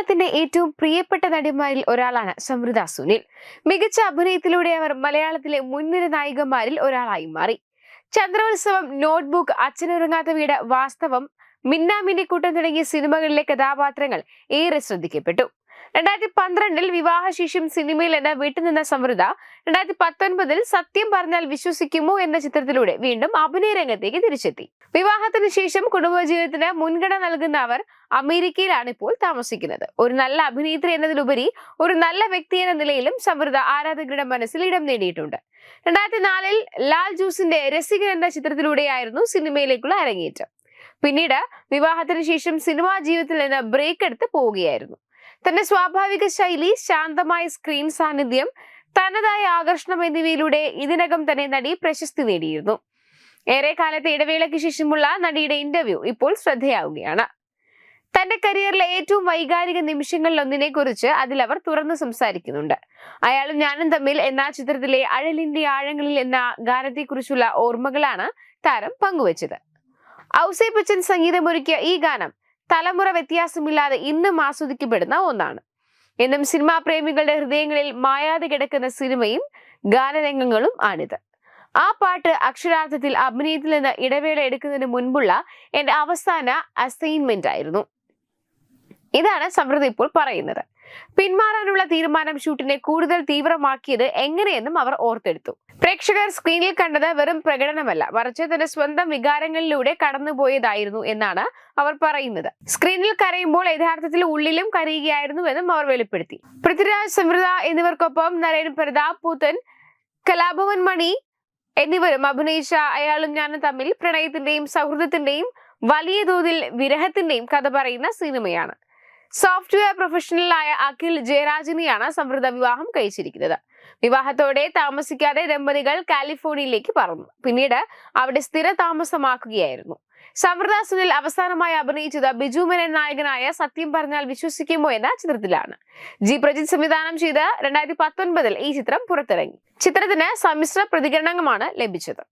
മലയാളത്തിന്റെ ഏറ്റവും പ്രിയപ്പെട്ട നടിമാരിൽ ഒരാളാണ് സമൃദ്ധ സുനിൽ. മികച്ച അഭിനയത്തിലൂടെ അവർ മലയാളത്തിലെ മുൻനിര നായികമാരിൽ ഒരാളായി മാറി. ചന്ദ്രോത്സവം നോട്ട്ബുക്ക് അച്ഛനുറങ്ങാത്ത വീട് വാസ്തവം മിന്നാമിന്നിക്കൂട്ടം തുടങ്ങിയ സിനിമകളിലെ കഥാപാത്രങ്ങൾ ഏറെ ശ്രദ്ധിക്കപ്പെട്ടു. രണ്ടായിരത്തി പന്ത്രണ്ടിൽ വിവാഹശേഷം സിനിമയിൽ എന്ന വീട്ടിൽ നിന്ന സമൃദ്ധ രണ്ടായിരത്തി പത്തൊൻപതിൽ സത്യം പറഞ്ഞാൽ വിശ്വസിക്കുമോ എന്ന ചിത്രത്തിലൂടെ വീണ്ടും അഭിനയ രംഗത്തേക്ക് തിരിച്ചെത്തി. വിവാഹത്തിന് ശേഷം കുടുംബജീവിതത്തിന് മുൻഗണന നൽകുന്ന അവർ അമേരിക്കയിലാണ് ഇപ്പോൾ താമസിക്കുന്നത്. ഒരു നല്ല അഭിനേത്രി എന്നതിലുപരി ഒരു നല്ല വ്യക്തി എന്ന നിലയിലും സമൃദ്ധ ആരാധകരുടെ മനസ്സിൽ ഇടം നേടിയിട്ടുണ്ട്. രണ്ടായിരത്തി നാലിൽ ലാൽ ജൂസിന്റെ രസികൻ എന്ന ചിത്രത്തിലൂടെയായിരുന്നു സിനിമയിലേക്കുള്ള അരങ്ങേറ്റം. പിന്നീട് വിവാഹത്തിന് ശേഷം സിനിമാ ജീവിതത്തിൽ നിന്ന് ബ്രേക്ക് എടുത്ത് പോവുകയായിരുന്നു. തന്റെ സ്വാഭാവിക ശൈലി ശാന്തമായ സ്ക്രീൻ സാന്നിധ്യം തനതായ ആകർഷണം എന്നിവയിലൂടെ ഇതിനകം തന്നെ നടി പ്രശസ്തി നേടിയിരുന്നു. ഏറെ കാലത്തെ ഇടവേളയ്ക്ക് ശേഷമുള്ള നടിയുടെ ഇന്റർവ്യൂ ഇപ്പോൾ ശ്രദ്ധയാവുകയാണ്. തന്റെ കരിയറിലെ ഏറ്റവും വൈകാരിക നിമിഷങ്ങളിൽ ഒന്നിനെ കുറിച്ച് അതിൽ അവർ തുറന്നു സംസാരിക്കുന്നുണ്ട്. അയാളും ഞാനും തമ്മിൽ എന്ന ചിത്രത്തിലെ അഴലിന്റെ ആഴങ്ങളിൽ എന്ന ഗാനത്തെക്കുറിച്ചുള്ള ഓർമ്മകളാണ് താരം പങ്കുവച്ചത്. ഔസേ ബച്ചൻ സംഗീതമൊരുക്കിയ ഈ ഗാനം തലമുറ വ്യത്യാസമില്ലാതെ ഇന്നും ആസ്വദിക്കപ്പെടുന്ന ഒന്നാണ്. എന്നും സിനിമാ പ്രേമികളുടെ ഹൃദയങ്ങളിൽ മായാതെ കിടക്കുന്ന സിനിമയും ഗാനരംഗങ്ങളും ആണിത്. ആ പാട്ട് അക്ഷരാർത്ഥത്തിൽ അഭിനയത്തിൽ നിന്ന് ഇടവേള എടുക്കുന്നതിന് മുൻപുള്ള എന്റെ അവസാന അസൈൻമെന്റ് ആയിരുന്നു. ഇതാണ് സമൃദ്ധി ഇപ്പോൾ പറയുന്നത്. പിന്മാറാനുള്ള തീരുമാനം ഷൂട്ടിനെ കൂടുതൽ തീവ്രമാക്കിയത് എങ്ങനെയെന്നും അവർ ഓർത്തെടുത്തു. പ്രേക്ഷകർ സ്ക്രീനിൽ കണ്ടത് വെറും പ്രകടനമല്ല മറിച്ച് തന്റെ സ്വന്തം വികാരങ്ങളിലൂടെ കടന്നുപോയതായിരുന്നു എന്നാണ് അവർ പറയുന്നത്. സ്ക്രീനിൽ കരയുമ്പോൾ യഥാർത്ഥത്തിൽ ഉള്ളിലും കരയുകയായിരുന്നു എന്നും അവർ വെളിപ്പെടുത്തി. പൃഥ്വിരാജ് സമൃദ്ധ എന്നിവർക്കൊപ്പം നരേൻ പ്രതാപ് പൂത്തൻ കലാഭവൻ മണി എന്നിവരും അഭിനയിച്ച അയാളും ഞാനും തമ്മിൽ പ്രണയത്തിന്റെയും സൗഹൃദത്തിന്റെയും വലിയ തോതിൽ വിരഹത്തിന്റെയും കഥ പറയുന്ന സിനിമയാണ്. സോഫ്റ്റ്വെയർ പ്രൊഫഷണലായ അഖിൽ ജയരാജിനെയാണ് സമൃദ്ധ വിവാഹം കഴിച്ചിരിക്കുന്നത്. വിവാഹത്തോടെ താമസിക്കാതെ ദമ്പതികൾ കാലിഫോർണിയയിലേക്ക് പറന്നു. പിന്നീട് അവിടെ സ്ഥിര താമസമാക്കുകയായിരുന്നു. സമൃദ്ധ സുനിൽ അവസാനമായി അഭിനയിച്ചത് ബിജു മേനൻ നായകനായ സത്യം പറഞ്ഞാൽ വിശ്വസിക്കുമോ എന്ന ചിത്രത്തിലാണ്. ജി പ്രജിത് സംവിധാനം ചെയ്ത് രണ്ടായിരത്തി പത്തൊൻപതിൽ ഈ ചിത്രം പുറത്തിറങ്ങി. ചിത്രത്തിന് സമ്മിശ്ര പ്രതികരണങ്ങളാണ് ലഭിച്ചത്.